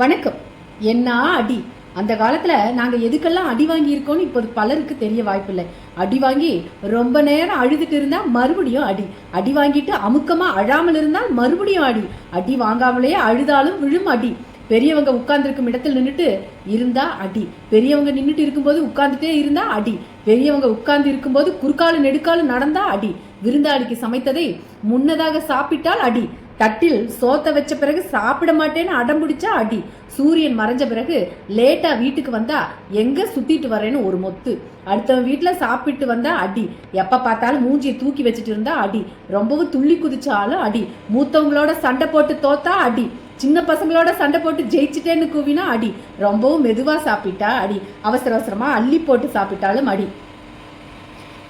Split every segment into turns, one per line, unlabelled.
வணக்கம். என்ன அடி? அந்த காலத்துல நாங்க எதுக்கெல்லாம் அடி வாங்கி இருக்கோம்னு இப்போது பலருக்கு தெரிய வாய்ப்பில்லை. அடி வாங்கி ரொம்ப நேரம் அழுதுட்டு இருந்தா மறுபடியும் அடி. அடி வாங்கிட்டு அமுக்கமா அழாமல் இருந்தால் மறுபடியும் அடி. அடி வாங்காமலேயே அழுதாலும் விழும் அடி. பெரியவங்க உட்கார்ந்துருக்கும் இடத்தில் நின்றுட்டு இருந்தா அடி. பெரியவங்க நின்றுட்டு இருக்கும்போது உட்கார்ந்துட்டே இருந்தா அடி. பெரியவங்க உட்கார்ந்து இருக்கும்போது குறுக்காலும் நெடுக்காலும் நடந்தா அடி. விருந்தாளிக்கு சமைத்ததை முன்னதாக சாப்பிட்டால் அடி. தட்டில் சோத்த வச்ச பிறகு சாப்பிட மாட்டேன்னு அடம் பிடிச்சா அடி. சூரியன் மறைஞ்ச பிறகு லேட்டா வீட்டுக்கு வந்தா எங்க சுத்திட்டு வரேன்னு ஒரு மொத்து. அடுத்தவன் வீட்டுல சாப்பிட்டு வந்தா அடி. எப்ப பார்த்தாலும் மூஞ்சியை தூக்கி வச்சுட்டு இருந்தா அடி. ரொம்பவும் துள்ளி குதிச்சாலும் அடி. மூத்தவங்களோட சண்டை போட்டு தோத்தா அடி. சின்ன பசங்களோட சண்டை போட்டு ஜெயிச்சிட்டேன்னு கூவினா அடி. ரொம்பவும் மெதுவா சாப்பிட்டா அடி. அவசர அவசரமா அள்ளி போட்டு சாப்பிட்டாலும் அடி.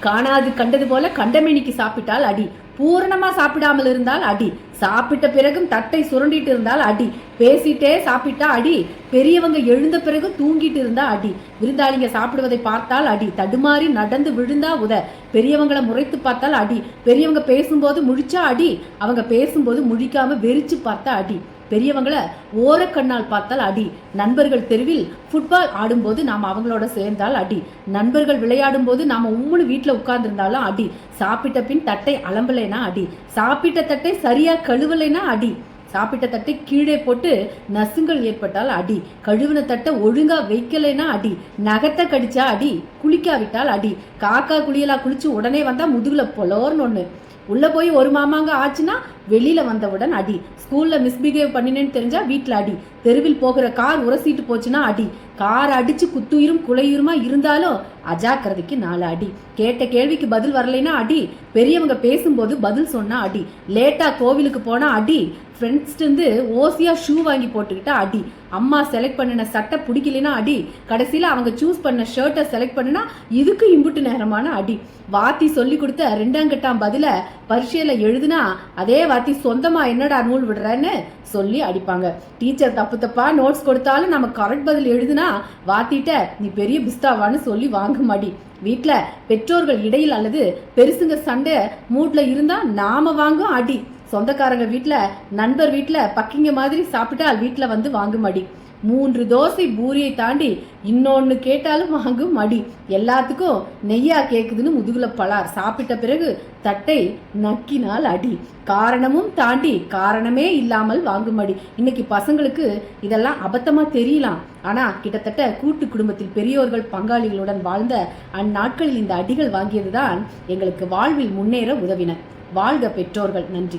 காணாது கண்டது போல கண்டமேனிக்கு சாப்பிட்டால் அடி. பூரணமா சாப்பிடாமல் இருந்தால் அடி. சாப்பிட்ட பிறகும் தட்டை சுரண்டிட்டு இருந்தால் அடி. பேசிட்டே சாப்பிட்டா அடி. பெரியவங்க எழுந்த பிறகு தூங்கிட்டு இருந்தா அடி. விருந்தாளிங்க சாப்பிடுவதை பார்த்தால் அடி. தடுமாறி நடந்து விழுந்தா உத. பெரியவங்களை முறைத்து பார்த்தால் அடி. பெரியவங்க பேசும்போது முழிச்சா அடி. அவங்க பேசும்போது முழிக்காம வெறிச்சு பார்த்தா அடி. பெரியவங்களை ஓரக்கண்ணால் பார்த்தால் அடி. நண்பர்கள் தெருவில் ஃபுட்பால் ஆடும்போது நாம் அவங்களோட சேர்ந்தால் அடி. நண்பர்கள் விளையாடும் போது நாம் உம்முன்னு வீட்டில் உட்கார்ந்துருந்தாலும் அடி. சாப்பிட்ட பின் தட்டை அலம்பலைனா அடி. சாப்பிட்ட தட்டை சரியாக கழுவலைனா அடி. சாப்பிட்ட தட்டை கீழே போட்டு நசுங்கள் ஏற்பட்டால் அடி. கழுவின தட்டை ஒழுங்கா வைக்கலைன்னா அடி. நகத்தை கடிச்சா அடி. குளிக்காவிட்டால் அடி. காக்கா குளியலா குளிச்சு உடனே வந்தா முதுகுல பொலோர்னு ஒன்று உள்ள போய் ஒரு மாமாங்க ஆச்சுன்னா வெளியில வந்தவுடன் அடி. ஸ்கூல்ல மிஸ்பிஹேவ் பண்ணினேன்னு தெரிஞ்சா வீட்டில் அடி. தெருவில் போகிற கார் உரசிட்டு போச்சுன்னா அடி. கார் அடிச்சு குத்துயிரும் குலையுருமா இருந்தாலும் அஜாக்கிரதைக்கு நாலு அடி. கேட்ட கேள்விக்கு பதில் வரலைன்னா அடி. பெரியவங்க பேசும்போது பதில் சொன்னா அடி. லேட்டா கோவிலுக்கு போனா அடி. ஃப்ரெண்ட்ஸ்ட்டு ஓசியா ஷூ வாங்கி போட்டுக்கிட்டா அடி. அம்மா செலக்ட் பண்ணின சட்டை பிடிக்கலைன்னா அடி. கடைசியில் அவங்க சூஸ் பண்ண ஷர்ட்டை செலக்ட் பண்ணினா இதுக்கு இம்புட்டு நேரமான அடி. வாத்தி சொல்லி கொடுத்த ரெண்டாங்கட்டாம் பதில பரீட்சையில் எழுதுனா அதே பாட்டி சொந்தமா என்னடா நூல் விடுறேன்னு சொல்லி அடிப்பாங்க. டீச்சர் தப்பு தப்பா நோட்ஸ் கொடுத்தாலும் நம்ம கரெக்ட் பதில் எழுதுனா வாத்திட்ட நீ பெரிய பிஸ்தாவான்னு சொல்லி வாங்க மாடி. வீட்டில் பெற்றோர்கள் இடையில் அல்லது பெருசுங்க சண்டை மூட்ல இருந்தா நாம வாங்கும் அடி. சொந்தக்காரங்க வீட்டில் நண்பர் வீட்டில் பக்கிங்க மாதிரி சாப்பிட்டால் வீட்டில் வந்து வாங்கும் அடி மூன்று தோசை பூரியை தாண்டி இன்னொன்று கேட்டாலும் வாங்கும் மடி எல்லாத்துக்கும் நெய்யா கேட்குதுன்னு முதுகுல பலார். சாப்பிட்ட பிறகு தட்டை நக்கினால் அடி. காரணமும் தாண்டி காரணமே இல்லாமல் வாங்கும் அடி. இன்னைக்கு பசங்களுக்கு இதெல்லாம் அபத்தமா தெரியலாம். ஆனா கிட்டத்தட்ட கூட்டு குடும்பத்தில் பெரியோர்கள் பங்காளிகளுடன் வாழ்ந்த அந்நாட்களில் இந்த அடிகள் வாங்கியதுதான் எங்களுக்கு வாழ்வில் முன்னேற உதவின. வாழ்க பெற்றோர்கள். நன்றி.